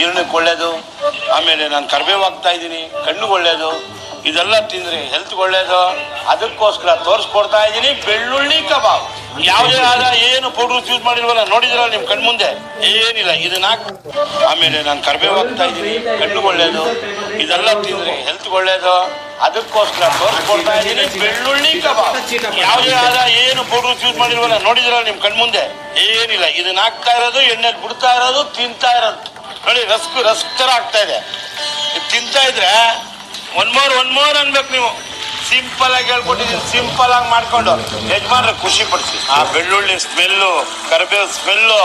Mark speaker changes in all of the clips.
Speaker 1: ಜೀರ್ಣಕ್ಕೆ ಒಳ್ಳೇದು, ಆಮೇಲೆ ನಾನು ಕರ್ಬೇವು ಹಾಕ್ತಾ ಇದ್ದೀನಿ ಕಣ್ಣು ಒಳ್ಳೇದು, ಇದೆಲ್ಲ ತಿಂದ್ರೆ ಹೆಲ್ತ್ ಒಳ್ಳೇದು, ಅದಕ್ಕೋಸ್ಕರ ತೋರಿಸ್ಕೊಡ್ತಾ ಇದ್ದೀನಿ, ಬೆಳ್ಳುಳ್ಳಿ ಕಬಾಬ್. ಯಾವುದೇ ಆದ ಏನು ಪೌಡರ್ ಯೂಸ್ ಮಾಡಿಲ್ವಲ್ಲ ನೋಡಿದ್ರ ನಿಮ್ ಕಣ್ಣು ಮುಂದೆ ಏನಿಲ್ಲ ಇದನ್ನ ಆಮೇಲೆ ನಾನು ಕರ್ಬೇವು ಹಾಕ್ತಾ ಇದ್ದೀನಿ ಕಣ್ಣು ಒಳ್ಳೇದು, ಇದೆಲ್ಲ ತಿಂದ್ರೆ ಹೆಲ್ತ್ ಒಳ್ಳೇದು, ಅದಕ್ಕೋಸ್ಕರ ತೋರಿಸ್ಕೊಡ್ತಾ ಇದ್ದೀನಿ, ಬೆಳ್ಳುಳ್ಳಿ ಕಬಾಬ್. ಯಾವುದೇ ಆದ ಏನು ಪೌಡರ್ ಯೂಸ್ ಮಾಡಿಲ್ವಲ್ಲ ನೋಡಿದ್ರ ನಿಮ್ ಕಣ್ ಮುಂದೆ ಏನಿಲ್ಲ ಇದನ್ನ ಹಾಕ್ತಾ ಇರೋದು, ಎಣ್ಣೆಲಿ ಬಿಡ್ತಾ ಇರೋದು, ತಿಂತಾ ಇರೋದು. ನೋಡಿ ರಸ್ಕು ರಸ್ಕರ ತರ ಆಗ್ತಾ ಇದೆ. ತಿಂತಾ ಇದ್ರೆ ಒನ್ ಮೋರ್ ಒನ್ ಮೋರ್ ಅನ್ಬೇಕು ನೀವು. ಸಿಂಪಲ್ ಆಗಿ ಹೇಳ್ಕೊಟ್ಟಿದ್ದೀನಿ ಸಿಂಪಲ್ ಆಗಿ ಮಾಡ್ಕೊಂಡು. ಯಜಮಾನ್ರ ಖುಷಿ ಪಡಿಸಿ. ಆ ಬೆಳ್ಳುಳ್ಳಿ ಸ್ಮೆಲ್ಲು ಕರಿಬೇವು ಸ್ಮೆಲ್ಲು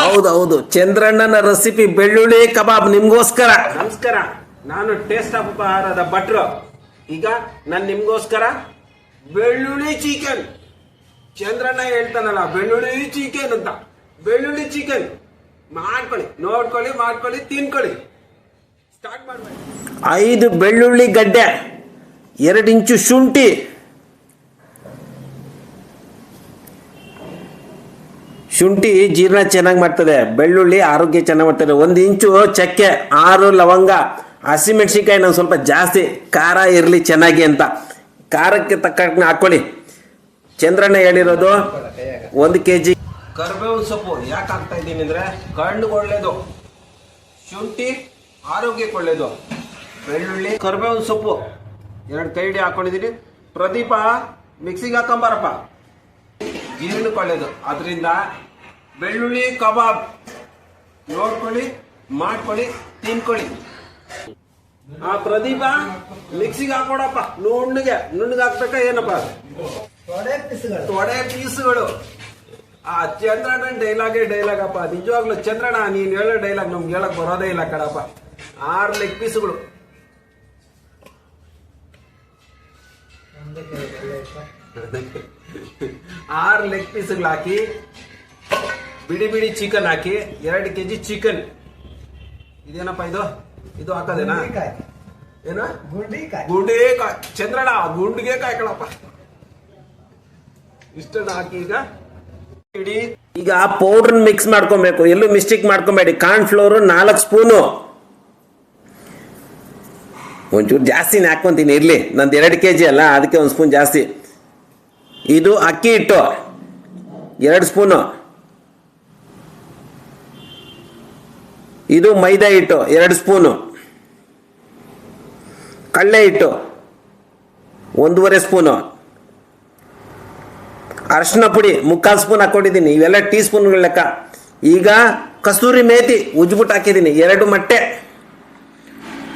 Speaker 2: ಹೌದು ಹೌದು. ಚಂದ್ರಣ್ಣನ ರೆಸಿಪಿ ಬೆಳ್ಳುಳ್ಳಿ ಕಬಾಬ್ ನಿಮ್ಗೋಸ್ಕರ.
Speaker 3: ನಮಸ್ಕಾರ. ನಾನು ಟೇಸ್ಟ್ ಆಫ್ ಆಹಾರದ ಭಟ್ರು. ಈಗ ನಾನು ನಿಮ್ಗೋಸ್ಕರ ಬೆಳ್ಳುಳ್ಳಿ ಚಿಕನ್ ಚಂದ್ರಣ್ಣ ಹೇಳ್ತಾನಲ್ಲ ಬೆಳ್ಳುಳ್ಳಿ ಚಿಕನ್ ಅಂತ. ಬೆಳ್ಳುಳ್ಳಿ ಚಿಕನ್ ಮಾಡ್ಕೊಳ್ಳಿ, ನೋಡ್ಕೊಳ್ಳಿ, ಮಾಡ್ಕೊಳ್ಳಿ, ತಿನ್ಕೊಳ್ಳಿ. ಸ್ಟಾರ್ಟ್
Speaker 2: ಐದು ಬೆಳ್ಳುಳ್ಳಿ ಗಡ್ಡೆ, ಎರಡು ಇಂಚು ಶುಂಠಿ. ಶುಂಠಿ ಜೀರ್ಣ ಚೆನ್ನಾಗಿ ಮಾಡ್ತದೆ, ಬೆಳ್ಳುಳ್ಳಿ ಆರೋಗ್ಯ ಚೆನ್ನಾಗಿ ಮಾಡ್ತದೆ. ಒಂದು ಇಂಚು ಚಕ್ಕೆ, ಆರು ಲವಂಗ ಹಸಿಮೆಣಸಿನ್ಕಾಯಿ ನಾವು ಸ್ವಲ್ಪ ಜಾಸ್ತಿ, ಖಾರ ಇರಲಿ ಚೆನ್ನಾಗಿ ಅಂತ. ಖಾರಕ್ಕೆ ತಕ್ಕ ಹಾಕ್ಕೊಳ್ಳಿ ಚಂದ್ರಣ್ಣ ಹೇಳಿರೋದು, ಒಂದು ಕೆ ಜಿ
Speaker 3: ಕರ್ಬೇವಿನ ಸೊಪ್ಪು ಯಾಕೆ ಹಾಕ್ತಾ ಇದ್ದೀನಿ ಅಂದ್ರೆ ಕಣ್ಣಿಗೆ ಒಳ್ಳೇದು ಶುಂಠಿ ಆರೋಗ್ಯಕ್ಕೆ ಒಳ್ಳೇದು ಬೆಳ್ಳುಳ್ಳಿ ಕರ್ಬೇವಿನ ಸೊಪ್ಪು. ಎರಡು ಕೈಡಿ ಹಿಡಿ ಹಾಕೊಂಡಿದ್ದೀನಿ. ಪ್ರದೀಪ ಮಿಕ್ಸಿಗೆ ಹಾಕೊಂಬಾರಪ್ಪ. ಜೀರ್ಣಕ್ಕೆ ಒಳ್ಳೇದು ಅದರಿಂದ ಬೆಳ್ಳುಳ್ಳಿ ಕಬಾಬ್. ನೋಡ್ಕೊಳ್ಳಿ ಮಾಡ್ಕೊಳ್ಳಿ ತಿನ್ಕೊಳ್ಳಿ. ಆ ಪ್ರದೀಪ ಮಿಕ್ಸಿಗೆ ಹಾಕೊಡಪ್ಪ. ನುಣ್ಣಗೆ. ನುಣ್ಣಗೆ ಹಾಕ್ಬೇಕಾ ಏನಪ್ಪ? ತೊಡೆ ಪೀಸ್ಗಳು. ಆ ಚಂದ್ರಣ್ಣ ಡೈಲಾಗೇ ಡೈಲಾಗ್ ಅಪ್ಪ. ನಿಜವಾಗ್ಲೂ ಚಂದ್ರಣ್ಣ ನೀನ್ ಹೇಳೋ ಡೈಲಾಗ್ ನಮ್ಗೆ ಹೇಳಕ್ ಬರೋದೇ ಇಲ್ಲ ಕಡಪ್ಪ ಆರು ಲೆಗ್ ಪೀಸ್ಗಳು ಆರು ಲೆಗ್ ಪೀಸ್ಗಳು ಹಾಕಿ ಬಿಡಿ ಬಿಡಿ ಚಿಕನ್ ಹಾಕಿ ಎರಡು ಕೆಜಿ ಚಿಕನ್ ಇದೇನಪ್ಪ ಇದು? ಇದು ಹಾಕೋದೇನಾ? ಏನ? ಗುಂಡಿಕಾಯಿ. ಚಂದ್ರಣ್ಣ ಗುಂಡಿಗೆ ಕಾಯಿ ಕಣಪ್ಪ. ಇಷ್ಟನ್ನ ಹಾಕಿ ಈಗ
Speaker 2: ಈಗ ಪೌಡರ್ ಮಿಕ್ಸ್ ಮಾಡ್ಕೊಬೇಕು. ಎಲ್ಲೂ ಮಿಸ್ಟೇಕ್ ಮಾಡ್ಕೊಬೇಡಿ. ಕಾರ್ನ್ ಫ್ಲೋರ್ ನಾಲ್ಕು ಸ್ಪೂನು ಒಂಚೂರು ಜಾಸ್ತಿನೇ ಹಾಕ್ಕೊಂತೀನಿ. ಇರಲಿ. ನಂದು ಎರಡು ಕೆ ಜಿ ಅಲ್ಲ. ಅದಕ್ಕೆ ಒಂದು ಸ್ಪೂನ್ ಜಾಸ್ತಿ. ಇದು ಅಕ್ಕಿ ಹಿಟ್ಟು. ಎರಡು ಸ್ಪೂನು ಇದು ಮೈದಾ ಹಿಟ್ಟು. ಎರಡು ಸ್ಪೂನು ಕಡಲೆ ಹಿಟ್ಟು. ಒಂದೂವರೆ ಸ್ಪೂನು ಅರಿಶಿನ ಪುಡಿ ಮುಕ್ಕಾಲು ಸ್ಪೂನ್ ಹಾಕೊಂಡಿದ್ದೀನಿ. ಇವೆಲ್ಲ ಟೀ ಸ್ಪೂನ್ಗಳ ಲೆಕ್ಕ. ಈಗ ಕಸ್ತೂರಿ ಮೇತಿ ಉಜ್ಬಿಟ್ಟು ಹಾಕಿದ್ದೀನಿ. ಎರಡು ಮೊಟ್ಟೆ.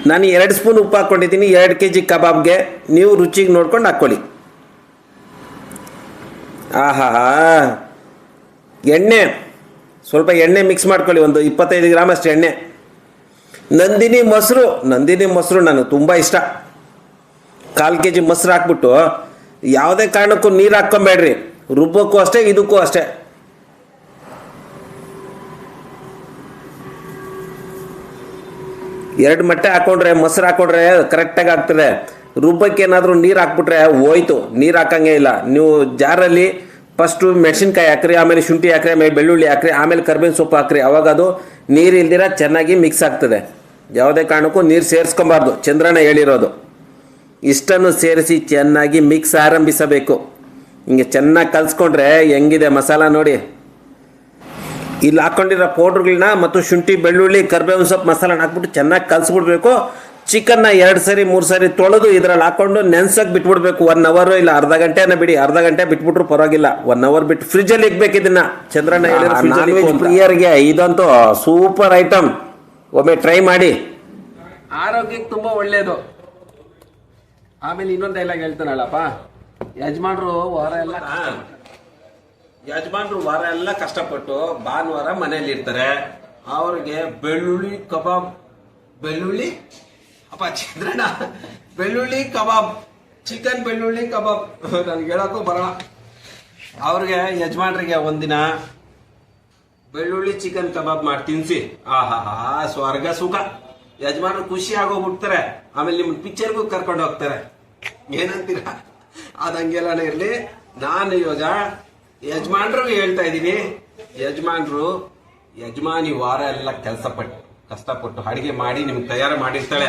Speaker 2: ನಾನು ಎರಡು ಸ್ಪೂನ್ ಉಪ್ಪು ಹಾಕ್ಕೊಂಡಿದ್ದೀನಿ ಎರಡು ಕೆ ಜಿ ಕಬಾಬ್ಗೆ. ನೀವು ರುಚಿಗೆ ನೋಡ್ಕೊಂಡು ಹಾಕ್ಕೊಳ್ಳಿ. ಆಹಾ. ಎಣ್ಣೆ. ಸ್ವಲ್ಪ ಎಣ್ಣೆ ಮಿಕ್ಸ್ ಮಾಡ್ಕೊಳ್ಳಿ. ಒಂದು ಇಪ್ಪತ್ತೈದು ಗ್ರಾಮ್ ಅಷ್ಟು ಎಣ್ಣೆ. ನಂದಿನಿ ಮೊಸರು. ನಂದಿನಿ ಮೊಸರು ನನಗೆ ತುಂಬ ಇಷ್ಟ. ಕಾಲು ಕೆ ಜಿ ಮೊಸರು ಹಾಕ್ಬಿಟ್ಟು ಯಾವುದೇ ಕಾರಣಕ್ಕೂ ನೀರು ಹಾಕ್ಕೊಂಬೇಡ್ರಿ. ರುಬ್ಬಕ್ಕೂ ಅಷ್ಟೇ, ಇದಕ್ಕೂ ಅಷ್ಟೇ. ಎರಡು ಮೊಟ್ಟೆ ಹಾಕೊಂಡ್ರೆ, ಮೊಸರು ಹಾಕೊಂಡ್ರೆ ಕರೆಕ್ಟಾಗಿ ಆಗ್ತದೆ. ರುಬ್ಬಕ್ಕೆ ಏನಾದರೂ ನೀರು ಹಾಕ್ಬಿಟ್ರೆ ಹೋಯ್ತು, ನೀರು ಹಾಕಂಗೆ ಇಲ್ಲ. ನೀವು ಜಾರಲ್ಲಿ ಫಸ್ಟು ಮೆಣಸಿನ್ಕಾಯಿ ಹಾಕ್ರಿ, ಆಮೇಲೆ ಶುಂಠಿ ಹಾಕ್ರಿ, ಆಮೇಲೆ ಬೆಳ್ಳುಳ್ಳಿ ಹಾಕ್ರಿ, ಆಮೇಲೆ ಕರ್ಬೇವಿನ ಸೊಪ್ಪು ಹಾಕ್ರಿ, ಅವಾಗ ಅದು ನೀರು ಇಲ್ದಿರ ಚೆನ್ನಾಗಿ ಮಿಕ್ಸ್ ಆಗ್ತದೆ. ಯಾವುದೇ ಕಾರಣಕ್ಕೂ ನೀರು ಸೇರಿಸ್ಕೊಬಾರ್ದು, ಚಂದ್ರನ ಹೇಳಿರೋದು. ಇಷ್ಟನ್ನು ಸೇರಿಸಿ ಚೆನ್ನಾಗಿ ಮಿಕ್ಸ್ ಆರಂಭಿಸಬೇಕು. ಹಿಂಗೆ ಚೆನ್ನಾಗಿ ಕಲಿಸ್ಕೊಂಡ್ರೆ ಹೆಂಗಿದೆ ಮಸಾಲ ನೋಡಿ. ಇಲ್ಲಿ ಹಾಕೊಂಡಿರೋ ಪೌಡ್ರ್ಗಳನ್ನ ಮತ್ತು ಶುಂಠಿ ಬೆಳ್ಳುಳ್ಳಿ ಕರ್ಬೇವಿನ ಸೊಪ್ಪು ಮಸಾಲನ ಹಾಕ್ಬಿಟ್ಟು ಚೆನ್ನಾಗಿ ಕಲಿಸ್ಬಿಡ್ಬೇಕು. ಚಿಕನ್ನ ಎರಡು ಸರಿ ಮೂರು ಸರಿ ತೊಳೆದು ಇದ್ರಲ್ಲಿ ಹಾಕೊಂಡು ನೆನ್ಸಕ್ಕೆ ಬಿಟ್ಬಿಡ್ಬೇಕು. ಒನ್ ಅವರ್ ಇಲ್ಲ ಅರ್ಧ ಗಂಟೆನ ಬಿಡಿ. ಅರ್ಧ ಗಂಟೆ ಬಿಟ್ಬಿಟ್ರು ಪರವಾಗಿಲ್ಲ. ಒನ್ ಅವರ್ ಬಿಟ್ಟು ಫ್ರಿಜ್ಜಲ್ಲಿ ಇಕ್ಬೇಕು ಇದನ್ನ. ಚಂದ್ರಣ್ಣ ಹೇಳಿರೋ ಪ್ರಿಯರ್ಗೆ ಇದಂತೂ ಸೂಪರ್ ಐಟಮ್ ಒಮ್ಮೆ ಟ್ರೈ ಮಾಡಿ.
Speaker 3: ಆರೋಗ್ಯಕ್ಕೆ ತುಂಬಾ ಒಳ್ಳೆಯದು ಆಮೇಲೆ ಇನ್ನೊಂದು ಎಲ್ಲ ಹೇಳ್ತಾನಲ್ಲಪ್ಪ. ಯಜಮಾನ್ರು ವಾರ ಎಲ್ಲ ಯಜಮಾನ್ರು ವಾರ ಎಲ್ಲ ಕಷ್ಟಪಟ್ಟು ಭಾನುವಾರ ಮನೇಲಿ ಇರ್ತಾರೆ. ಅವ್ರಿಗೆ ಬೆಳ್ಳುಳ್ಳಿ ಕಬಾಬ್, ಬೆಳ್ಳುಳ್ಳಿ ಅಪ್ಪ ಚಂದ್ರಣ್ಣ ಬೆಳ್ಳುಳ್ಳಿ ಕಬಾಬ್, ಚಿಕನ್ ಬೆಳ್ಳುಳ್ಳಿ ಕಬಾಬ್ ನನ್ಗೆ ಹೇಳಕ್ಕೂ ಬರೋಣ ಅವ್ರಿಗೆ ಯಜಮಾನ್ರಿಗೆ ಒಂದಿನ ಬೆಳ್ಳುಳ್ಳಿ ಚಿಕನ್ ಕಬಾಬ್ ಮಾಡಿ ತಿನ್ಸಿ. ಆಹಾ ಸ್ವರ್ಗ ಸುಖ. ಯಜಮಾನ್ರು ಖುಷಿ ಆಗೋಗ್ಬಿಡ್ತಾರೆ ಆಮೇಲೆ ನಿಮ್ಮ ಪಿಕ್ಚರ್ಗೂ ಕರ್ಕೊಂಡು ಹೋಗ್ತಾರೆ. ಏನಂತೀರಾ? ಅದಂಗೆಲ್ಲಾನೇ ಇರಲಿ. ನಾನು ಇವಾಗ ಯಜಮಾನ್ರಿಗೆ ಹೇಳ್ತಾ ಇದ್ದೀನಿ. ಯಜಮಾನ್ರು, ಯಜಮಾನಿ ವಾರ ಎಲ್ಲ ಕೆಲಸ ಪಟ್ಟು ಕಷ್ಟಪಟ್ಟು ಅಡಿಗೆ ಮಾಡಿ ನಿಮ್ಗೆ ತಯಾರು ಮಾಡಿರ್ತಾಳೆ.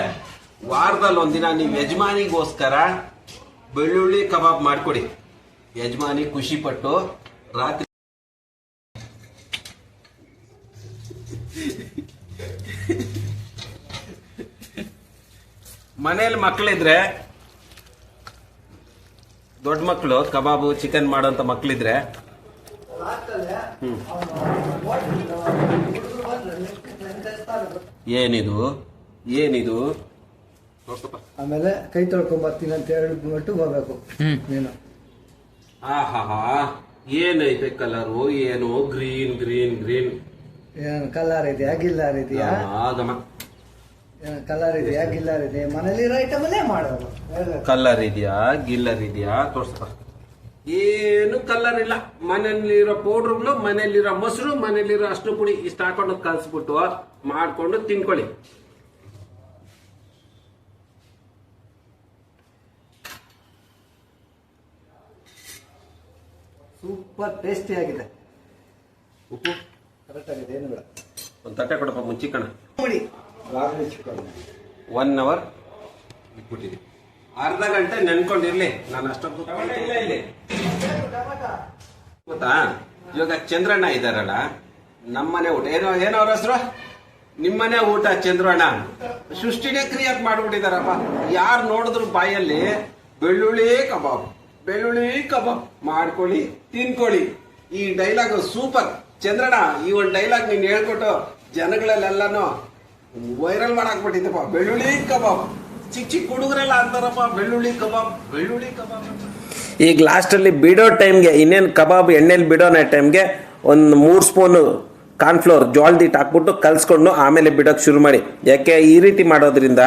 Speaker 3: ವಾರದಲ್ಲಿ ಒಂದಿನ ನೀವು ಯಜಮಾನಿಗೋಸ್ಕರ ಬೆಳ್ಳುಳ್ಳಿ ಕಬಾಬ್ ಮಾಡಿಕೊಡಿ. ಯಜಮಾನಿ ಖುಷಿ ಪಟ್ಟು ರಾತ್ರಿ ಮನೇಲಿ ಮಕ್ಕಳಿದ್ರೆ ದೊಡ್ಡ ಮಕ್ಕಳು ಕಬಾಬು ಚಿಕನ್ ಮಾಡೋಂಥ ಮಕ್ಕಳಿದ್ರೆ ಏನಿದು? ಏನಿದು.
Speaker 4: ಆಮೇಲೆ ಕೈ ತೊಳ್ಕೊಂಬರ್ತೀನಿ ಅಂತ ಹೇಳ್ಬಿಟ್ಟು ಹೋಗ್ಬೇಕು. ನೀನು.
Speaker 3: ಆಹಾ ಏನೈತೆ ಕಲರು? ಏನು? Green green green.
Speaker 4: ಏನು ಕಲರ್ ಇದೆಯಾ ಗಿಲ್ಲರ್ ಇದೆಯಾ?
Speaker 3: ಆಗಮ
Speaker 4: ಏನು ಕಲರ್ ಇದೆಯಾ ಗಿಲ್ಲರ್ ಇದೆಯಾ? ಮನೇಲಿರೋ ಐಟಮಲ್ಲೇ ಮಾಡೋದು.
Speaker 3: ಕಲರ್ ಇದೆಯಾ ಗಿಲ್ಲರ್ ಇದೆಯಾ? ತೋರ್ಸಪ್ಪ ಏನು ಕಲರ್ ಇಲ್ಲ. ಮನೆಯಲ್ಲಿರೋ ಪೌಡ್ರುಗಳು ಮನೆಯಲ್ಲಿರೋ ಮೊಸರು ಮನೆಯಲ್ಲಿರೋ ಅಷ್ಟು ಪುಡಿ ಇಷ್ಟ ಹಾಕೊಂಡು ಕಲ್ಸ್ಬಿಟ್ಟು ಮಾಡ್ಕೊಂಡು ತಿನ್ಕೊಳ್ಳಿ.
Speaker 4: ಸೂಪರ್ ಟೇಸ್ಟಿ ಆಗಿದೆ.
Speaker 3: ಉಪ್ಪು?
Speaker 4: ಕರೆಕ್ಟ್ ಆಗಿದೆ ಏನು ಬೇಡ.
Speaker 3: ಒಂದು ತಟ್ಟೆ ಕೊಡಪ್ಪ ಮುಂಚಿಕಣ
Speaker 4: ನೋಡಿ. ರಾತ್ರಿ ಚಿಕನ್
Speaker 3: ಒನ್ ಅವರ್ ಇಟ್ಬಿಟ್ಟಿದ್ದೀನಿ ಅರ್ಧ ಗಂಟೆ ನೆನ್ಕೊಂಡಿರ್ಲಿ ನಾನು ಅಷ್ಟೊಂದು ಇಲ್ಲ ಇಲ್ಲಿ ಗೊತ್ತಾ? ಇವಾಗ ಚಂದ್ರಣ್ಣ ಇದಾರಲ್ಲ ನಮ್ಮನೆ ಊಟ ಏನೋ ಏನೋ ಅವ್ರ ಹೆಸರು? ನಿಮ್ಮನೆ ಊಟ ಚಂದ್ರಣ್ಣ. ಸೃಷ್ಟಿನೇ ಕ್ರಿಯೇಟ್ ಮಾಡ್ಬಿಟ್ಟಿದಾರಪ್ಪ. ಯಾರು ನೋಡಿದ್ರು ಬಾಯಲ್ಲಿ ಬೆಳ್ಳುಳ್ಳಿ ಕಬಾಬ್ ಬೆಳ್ಳುಳ್ಳಿ ಕಬಾಬ್ ಮಾಡ್ಕೊಳ್ಳಿ ತಿನ್ಕೊಳ್ಳಿ. ಈ ಡೈಲಾಗ್ ಸೂಪರ್. ಚಂದ್ರಣ್ಣ ಈ ಒಂದು ಡೈಲಾಗ್ ನೀನು ಹೇಳ್ಕೊಟ್ಟು ಜನಗಳಲ್ಲೆಲ್ಲಾನು ವೈರಲ್ ಮಾಡಾಕ್ಬಿಟ್ಟಿದ್ದಪ್ಪ. ಬೆಳ್ಳುಳ್ಳಿ ಕಬಾಬ್. ಚಿಕ್ಕ ಚಿಕ್ಕ ಹುಡುಗರೆಲ್ಲ ಅಂತಾರಪ್ಪ. ಬೆಳ್ಳುಳ್ಳಿ ಕಬಾಬ್ ಬೆಳ್ಳುಳ್ಳಿ ಕಬಾಬ್
Speaker 2: ಈಗ ಲಾಸ್ಟಲ್ಲಿ ಬಿಡೋ ಟೈಮ್ಗೆ ಇನ್ನೇನು ಕಬಾಬ್ ಎಣ್ಣೆಲಿ ಬಿಡೋನ ಟೈಮ್ಗೆ ಒಂದು ಮೂರು ಸ್ಪೂನು ಕಾರ್ನ್ಫ್ಲೋರ್ ಜೋಳದ ಹಿಟ್ಟು ಹಾಕ್ಬಿಟ್ಟು ಕಲಿಸ್ಕೊಂಡು ಆಮೇಲೆ ಬಿಡೋಕೆ ಶುರು ಮಾಡಿ. ಯಾಕೆ ಈ ರೀತಿ ಮಾಡೋದ್ರಿಂದ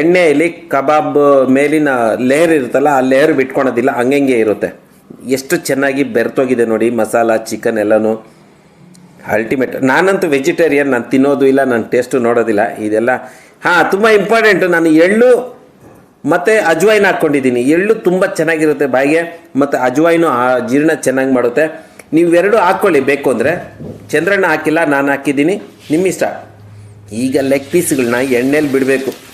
Speaker 2: ಎಣ್ಣೆಯಲ್ಲಿ ಕಬಾಬ್ ಮೇಲಿನ ಲೇಯರ್ ಇರುತ್ತಲ್ಲ, ಆ ಲೇಯರ್ ಬಿಟ್ಕೊಳೋದಿಲ್ಲ ಹಂಗೆ ಇರುತ್ತೆ. ಎಷ್ಟು ಚೆನ್ನಾಗಿ ಬೆರ್ತೋಗಿದೆ ನೋಡಿ, ಮಸಾಲ ಚಿಕನ್ ಎಲ್ಲನೂ. ಅಲ್ಟಿಮೇಟ್ ನಾನಂತೂ ವೆಜಿಟೇರಿಯನ್ ನಾನು ತಿನ್ನೋದು ಇಲ್ಲ, ನಾನು ಟೇಸ್ಟು ನೋಡೋದಿಲ್ಲ. ಇದೆಲ್ಲ, ಹಾಂ, ತುಂಬ ಇಂಪಾರ್ಟೆಂಟು ನಾನು ಎಳ್ಳು ಮತ್ತು ಅಜ್ವೈನ್ ಹಾಕ್ಕೊಂಡಿದ್ದೀನಿ. ಎಳ್ಳು ತುಂಬ ಚೆನ್ನಾಗಿರುತ್ತೆ ಬಾಯಿಗೆ, ಮತ್ತು ಅಜ್ವಾಯ್ನು ಜೀರ್ಣ ಚೆನ್ನಾಗಿ ಮಾಡುತ್ತೆ. ನೀವೆರಡು ಹಾಕ್ಕೊಳ್ಳಿ ಬೇಕು ಅಂದರೆ. ಚಂದ್ರಣ್ಣ ಹಾಕಿಲ್ಲ, ನಾನು ಹಾಕಿದ್ದೀನಿ. ನಿಮ್ಮಿಷ್ಟ. ಈಗ ಲೆಗ್ ಪೀಸ್ಗಳನ್ನ ಎಣ್ಣೆಲಿ ಬಿಡಬೇಕು.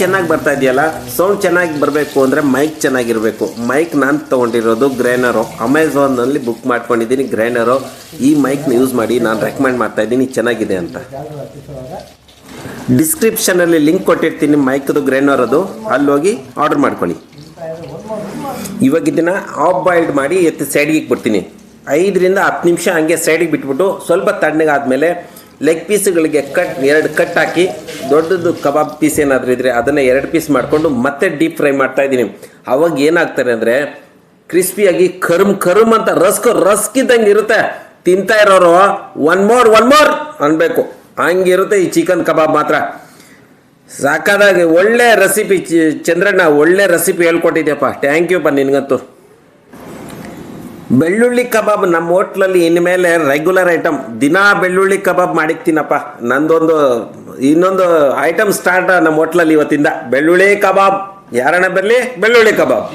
Speaker 2: ಚೆನ್ನಾಗಿ ಬರ್ತಾ ಇದೆಯಲ್ಲ? ಸೌಂಡ್ ಚೆನ್ನಾಗಿ ಬರಬೇಕು ಅಂದರೆ ಮೈಕ್ ಚೆನ್ನಾಗಿರಬೇಕು. ಮೈಕ್ ನಾನು ತೊಗೊಂಡಿರೋದು ಗ್ರೈನರು ಅಮೆಝಾನ್ನಲ್ಲಿ ಬುಕ್ ಮಾಡ್ಕೊಂಡಿದ್ದೀನಿ ಗ್ರೈನರು ಈ ಮೈಕ್ನ ಯೂಸ್ ಮಾಡಿ ನಾನು ರೆಕಮೆಂಡ್ ಮಾಡ್ತಾ ಇದ್ದೀನಿ, ಚೆನ್ನಾಗಿದೆ ಅಂತ. ಡಿಸ್ಕ್ರಿಪ್ಷನಲ್ಲಿ ಲಿಂಕ್ ಕೊಟ್ಟಿರ್ತೀನಿ ಮೈಕ್ದು ಗ್ರೈನರ್ ಅದು ಅಲ್ಲಿ ಹೋಗಿ ಆರ್ಡರ್ ಮಾಡ್ಕೊಳ್ಳಿ. ಇವಾಗ ಇದನ್ನು ಆಫ್ ಬಾಯ್ಲ್ಡ್ ಮಾಡಿ ಎತ್ತಿ ಸೈಡ್ಗೆ ಬಿಡ್ತೀನಿ ಐದರಿಂದ ಹತ್ತು ನಿಮಿಷ ಹಂಗೆ ಸೈಡಿಗೆ ಬಿಟ್ಬಿಟ್ಟು ಸ್ವಲ್ಪ ತಣ್ಣಗಾದ್ಮೇಲೆ ಲೆಗ್ ಪೀಸ್ಗಳಿಗೆ ಕಟ್ ಎರಡು ಕಟ್ ಹಾಕಿ, ದೊಡ್ಡದು ಕಬಾಬ್ ಪೀಸ್ ಏನಾದರೂ ಇದ್ದರೆ ಅದನ್ನು ಎರಡು ಪೀಸ್ ಮಾಡಿಕೊಂಡು ಮತ್ತೆ ಡೀಪ್ ಫ್ರೈ ಮಾಡ್ತಾ ಇದ್ದೀನಿ. ಅವಾಗ ಏನಾಗ್ತಾರೆ ಅಂದರೆ ಕ್ರಿಸ್ಪಿಯಾಗಿ ಕರುಮ್ ಕರುಮ್ ಅಂತ ರಸ್ಕ್ ರಸ್ಕ್ ಇದ್ದಂಗೆ ಇರುತ್ತೆ. ತಿಂತಾ ಇರೋರು ಒನ್ ಮೋರ್ ಒನ್ ಮೋರ್ ಅನ್ಬೇಕು. ಹಂಗಿರುತ್ತೆ ಈ ಚಿಕನ್ ಕಬಾಬ್ ಮಾತ್ರ. ಸಾಕಾದಾಗಿ ಒಳ್ಳೆ ರೆಸಿಪಿ ಚಂದ್ರಣ್ಣ, ಒಳ್ಳೆ ರೆಸಿಪಿ ಹೇಳ್ಕೊಟ್ಟಿದ್ಯಪ್ಪ. ಥ್ಯಾಂಕ್ ಯು ಬಾ ನಿನಗಂತೂ. ಬೆಳ್ಳುಳ್ಳಿ ಕಬಾಬ್ ನಮ್ಮ ಹೋಟ್ಲಲ್ಲಿ ಇನ್ಮೇಲೆ ರೆಗ್ಯುಲರ್ ಐಟಮ್ ದಿನಾ ಬೆಳ್ಳುಳ್ಳಿ ಕಬಾಬ್ ಮಾಡಿಕ್ತೀನಪ್ಪ. ನಂದೊಂದು, ಇನ್ನೊಂದು ಐಟಮ್ ಸ್ಟಾರ್ಟ್ ನಮ್ಮ ಹೋಟ್ಲಲ್ಲಿ ಇವತ್ತಿಂದ. ಬೆಳ್ಳುಳ್ಳಿ ಕಬಾಬ್. ಯಾರಣ್ಣ ಬರಲಿ? ಬೆಳ್ಳುಳ್ಳಿ ಕಬಾಬ್.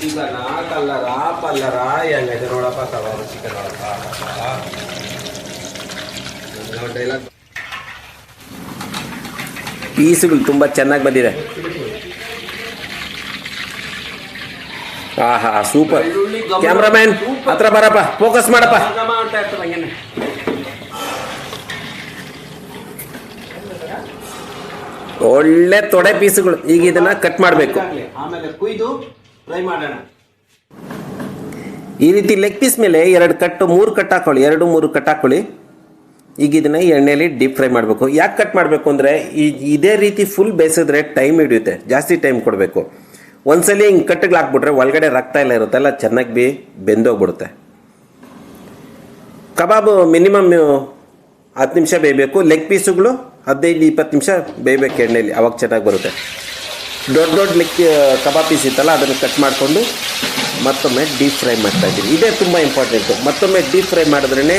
Speaker 3: ಚಿಕನ್. ಕಲ್ಲರ, ಪಲ್ಲರ ಎಲ್ಲ ನೋಡಪ್ಪ ಕಬಾಬ್ ಚಿಕನ್
Speaker 2: ಪೀಸ್ಗಳು ತುಂಬ ಚೆನ್ನಾಗಿ ಬಂದಿದೆ. ಆಹಾ ಸೂಪರ್ ಕ್ಯಾಮ್ರಾಮ್ಯಾನ್ ಹತ್ರ ಬರಪ್ಪ ಫೋಕಸ್ ಮಾಡಪ್ಪ. ಒಳ್ಳೆ ತೊಡೆ ಪೀಸುಗಳು ಈಗ ಇದನ್ನ ಕಟ್ ಮಾಡಬೇಕು.
Speaker 3: ಆಮೇಲೆ ಕುಯ್ದು ಫ್ರೈ ಮಾಡೋಣ.
Speaker 2: ಈ ರೀತಿ ಲೆಗ್ ಪೀಸ್ ಮೇಲೆ ಎರಡು ಕಟ್ಟು ಮೂರು ಕಟ್ ಹಾಕೊಳ್ಳಿ ಎರಡು ಮೂರು ಕಟ್ ಹಾಕೊಳ್ಳಿ. ಈಗ ಇದನ್ನ ಎಣ್ಣೆಯಲ್ಲಿ ಡೀಪ್ ಫ್ರೈ ಮಾಡಬೇಕು. ಯಾಕೆ ಕಟ್ ಮಾಡಬೇಕು ಅಂದರೆ ಈ ಇದೇ ರೀತಿ ಫುಲ್ ಬೇಯಿಸಿದ್ರೆ ಟೈಮ್ ಹಿಡಿಯುತ್ತೆ. ಜಾಸ್ತಿ ಟೈಮ್ ಕೊಡಬೇಕು. ಒಂದ್ಸಲಿ ಹಿಂಗೆ ಕಟ್ಟಿಗೆ ಹಾಕ್ಬಿಟ್ರೆ ಒಳಗಡೆ ರಕ್ತ ಎಲ್ಲ ಇರುತ್ತಲ್ಲ ಚೆನ್ನಾಗಿ ಬಿ ಬೆಂದೋಗ್ಬಿಡುತ್ತೆ. ಕಬಾಬು ಮಿನಿಮಮ್ ಹತ್ತು ನಿಮಿಷ ಬೇಯಬೇಕು. ಲೆಗ್ ಪೀಸುಗಳು ಹದಿನೈದು ಇಪ್ಪತ್ತು ನಿಮಿಷ ಬೇಯಬೇಕು ಎಣ್ಣೆಯಲ್ಲಿ ಅವಾಗ ಚೆನ್ನಾಗಿ ಬರುತ್ತೆ. ದೊಡ್ಡ ದೊಡ್ಡ ಲೆಗ್ ಕಬಾಬ್ ಪೀಸ್ ಇತ್ತಲ್ಲ, ಅದನ್ನು ಕಟ್ ಮಾಡಿಕೊಂಡು ಮತ್ತೊಮ್ಮೆ ಡೀಪ್ ಫ್ರೈ ಮಾಡ್ತಾ ಇದ್ದೀನಿ ಇದೇ ತುಂಬ ಇಂಪಾರ್ಟೆಂಟು ಮತ್ತೊಮ್ಮೆ ಡೀಪ್ ಫ್ರೈ ಮಾಡಿದ್ರೇ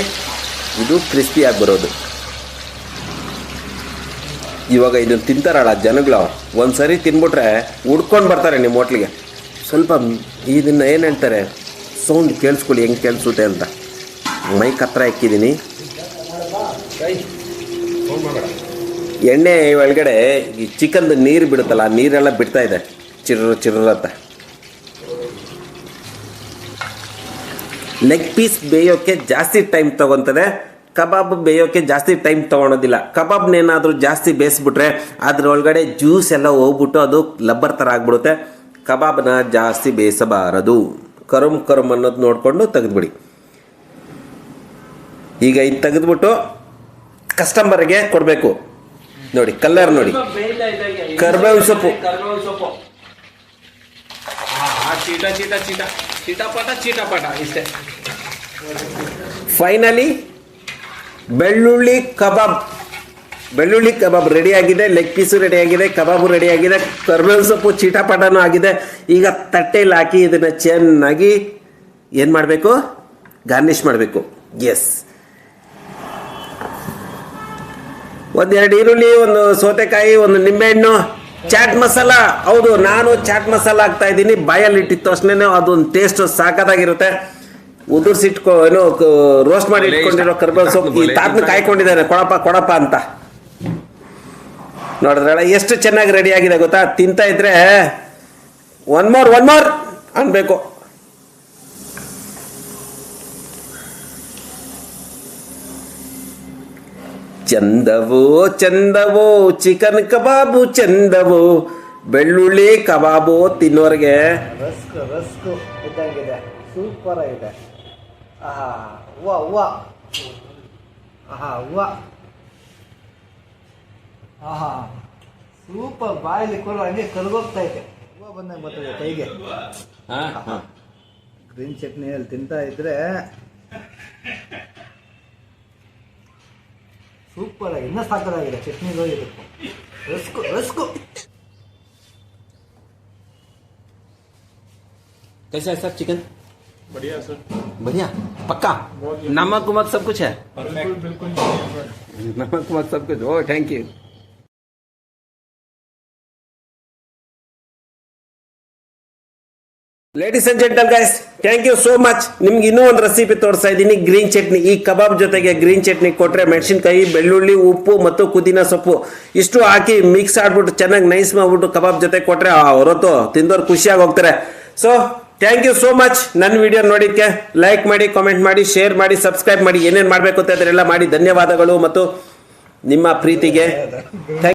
Speaker 2: ಇದು ಕ್ರಿಸ್ಪಿಯಾಗಿ ಬರೋದು ಇವಾಗ ಇದನ್ನು ತಿಂತಾರಲ್ಲ ಜನಗಳು ಒಂದು ಸರಿ ತಿನ್ಬಿಟ್ರೆ ಉಡ್ಕೊಂಡು ಬರ್ತಾರೆ ನಿಮ್ಮ ಹೋಟ್ಲಿಗೆ. ಸ್ವಲ್ಪ ಇದನ್ನು ಏನು ಹೇಳ್ತಾರೆ? ಸೌಂಡ್ ಕೇಳಿಸ್ಕೊಳ್ಳಿ, ಹೆಂಗೆ ಕೇಳಿಸುತ್ತೆ ಅಂತ. ಮೈಕ್ ಹತ್ರ ಇಕ್ಕಿದ್ದೀನಿ ಎಣ್ಣೆ ಒಳಗಡೆ ಈ ಚಿಕನ್ದು ನೀರು ಬಿಡುತ್ತಲ್ಲ ನೀರೆಲ್ಲ ಬಿಡ್ತಾ ಇದೆ. ಚಿರ್ರ ಚಿರ್ರ ಅಂತ. ಲೆಗ್ ಪೀಸ್ ಬೇಯೋಕ್ಕೆ ಜಾಸ್ತಿ ಟೈಮ್ ತಗೊಂತದೆ ಕಬಾಬ್ ಬೇಯೋಕ್ಕೆ ಜಾಸ್ತಿ ಟೈಮ್ ತೊಗೊಳೋದಿಲ್ಲ. ಕಬಾಬ್ನೇನಾದರೂ ಜಾಸ್ತಿ ಬೇಯಿಸ್ಬಿಟ್ರೆ ಅದ್ರೊಳಗಡೆ ಜ್ಯೂಸ್ ಎಲ್ಲ ಹೋಗ್ಬಿಟ್ಟು ಅದು ಲಬ್ಬರ್ ಥರ ಆಗ್ಬಿಡುತ್ತೆ. ಕಬಾಬ್ನ ಜಾಸ್ತಿ ಬೇಯಿಸಬಾರದು. ಕರುಮ್ ಕರುಮ್ ಅನ್ನೋದು ನೋಡಿಕೊಂಡು ತೆಗೆದ್ಬಿಡಿ. ಈಗ ಇದು ತೆಗೆದ್ಬಿಟ್ಟು ಕಸ್ಟಮರ್ಗೆ ಕೊಡಬೇಕು. ನೋಡಿ ಕಲ್ಲರ್ ನೋಡಿ. ಕರ್ಬೇವಿನ ಸೊಪ್ಪು.
Speaker 3: ಆ, ಚೀಟ ಚೀಟ ಚೀಟ. ಚೀಟಾಪಟ ಚೀಟಾಪಟ ಇಷ್ಟೇ.
Speaker 2: ಫೈನಲಿ ಬೆಳ್ಳುಳ್ಳಿ ಕಬಾಬ್. ಬೆಳ್ಳುಳ್ಳಿ ಕಬಾಬ್ ರೆಡಿ ಆಗಿದೆ ಲೆಗ್ ಪೀಸು ರೆಡಿ ಆಗಿದೆ ಕಬಾಬು ರೆಡಿ ಆಗಿದೆ ಕರ್ಬೇವಿನ ಸೊಪ್ಪು ಚೀಟಾಪಟನೂ ಆಗಿದೆ. ಈಗ ತಟ್ಟೆಯಲ್ಲಿ ಹಾಕಿ ಇದನ್ನು ಚೆನ್ನಾಗಿ ಏನು ಮಾಡಬೇಕು? ಗಾರ್ನಿಷ್ ಮಾಡಬೇಕು. ಎಸ್ ಒಂದೆರಡು ಈರುಳ್ಳಿ ಒಂದು ಸೌತೆಕಾಯಿ ಒಂದು ನಿಂಬೆಹಣ್ಣು. ಚಾಟ್ ಮಸಾಲ. ಹೌದು ನಾನು ಚಾಟ್ ಮಸಾಲ ಹಾಕ್ತಾ ಇದ್ದೀನಿ. ಬಾಯಲ್ಲಿ ಇಟ್ಟಿದ ತಕ್ಷಣ ಅದೊಂದು ಟೇಸ್ಟ್ ಸಾಕತ್ತಾಗಿರುತ್ತೆ ಉದುರ್ಸಿಟ್ಕೊ ಏನು ರೋಸ್ಟ್ ಮಾಡಿ ಇಟ್ಕೊಂಡಿರೋ ಕರ್ಬೇವು ಸೊಪ್ಪು ಈ ತಾತನ ಕಾಯ್ಕೊಂಡಿದ್ದಾರೆ. ಕೊಡಪ್ಪ ಕೊಡಪ್ಪ ಅಂತ. ನೋಡಿದ್ರಲ್ಲ ಎಷ್ಟು ಚೆನ್ನಾಗಿ ರೆಡಿ ಆಗಿದೆ ಗೊತ್ತಾ? ತಿಂತಾ ಇದ್ರೆ ಒನ್ ಮೋರ್ ಒನ್ ಮೋರ್ ಅನ್ಬೇಕು. ಚಂದವೋ ಚಂದವೋ ಚಿಕನ್ ಕಬಾಬು ಚಂದವೋ ಬೆಳ್ಳುಳ್ಳಿ ಕಬಾಬು ತಿನ್ನೋರಿಗೆ.
Speaker 4: ರಸ್ಕ್ ರಸ್ಕ್ ಇದ್ದಂಗಿದೆ. ಸೂಪರ್ ಆಗಿದೆ. ಆಹಾ ಹೂವ ಹೂವ ಆಹಾ ಹೂವ ಆಹಾ ಸೂಪರ್. ಬಾಯಲ್ಲಿ ಕೊಡು ಹಂಗೆ ಕರ್ಗೋಗ್ತಾ ಇದೆ. ಹೂವ ಬಂದಂಗೆ ಬರ್ತದೆ ಕೈಗೆ. ಗ್ರೀನ್ ಚಟ್ನಿಯಲ್ಲಿ ತಿಂತಾ ಇದ್ರೆ ಸೂಪರ್ ಆಗಿ ಇನ್ನೂ ಸಾಕಾಗಿದೆ ಚಟ್ನಿಗೂ ಇದಕ್ಕೂ ರಸ್ಕು ರಸ್ಕು
Speaker 2: कैसा है सर चिकन बढ़िया सर बढ़िया पक्का नमक उमक सब कुछ है नमक उमक सब कुछ ओ thank you ladies and gentle guys thank you so much ನಿಮ್ಗೆ ಇನ್ನೂ ಒಂದು ರೆಸಿಪಿ ತೋರಿಸ್ತಾ ಇದ್ದೀನಿ. ಗ್ರೀನ್ ಚಟ್ನಿ. ಈ ಕಬಾಬ್ ಜೊತೆಗೆ ಗ್ರೀನ್ ಚಟ್ನಿ ಕೊಟ್ಟರೆ ಮೆಣಸಿನ್ಕಾಯಿ, ಬೆಳ್ಳುಳ್ಳಿ, ಉಪ್ಪು ಮತ್ತು ಪುದೀನ ಸೊಪ್ಪು ಇಷ್ಟು ಹಾಕಿ ಮಿಕ್ಸ್ ಆಡ್ಬಿಟ್ಟು ಚೆನ್ನಾಗಿ ನೈಸ್ ಮಾಡ್ಬಿಟ್ಟು ಕಬಾಬ್ ಜೊತೆ ಕೊಟ್ಟರೆ ಹೊರತು ತಿಂದವ್ರು ಖುಷಿಯಾಗಿ ಹೋಗ್ತಾರೆ. So thank you so much ನನ್ನ ವಿಡಿಯೋ ನೋಡಿದ್ದಕ್ಕೆ ಲೈಕ್ ಮಾಡಿ ಕಾಮೆಂಟ್ ಮಾಡಿ ಶೇರ್ ಮಾಡಿ ಸಬ್ಸ್ಕ್ರೈಬ್ ಮಾಡಿ. ಏನೇನು ಮಾಡಬೇಕು ಅಂತ ಅದರೆಲ್ಲ ಮಾಡಿ. ಧನ್ಯವಾದಗಳು ಮತ್ತು ನಿಮ್ಮ ಪ್ರೀತಿಗೆ.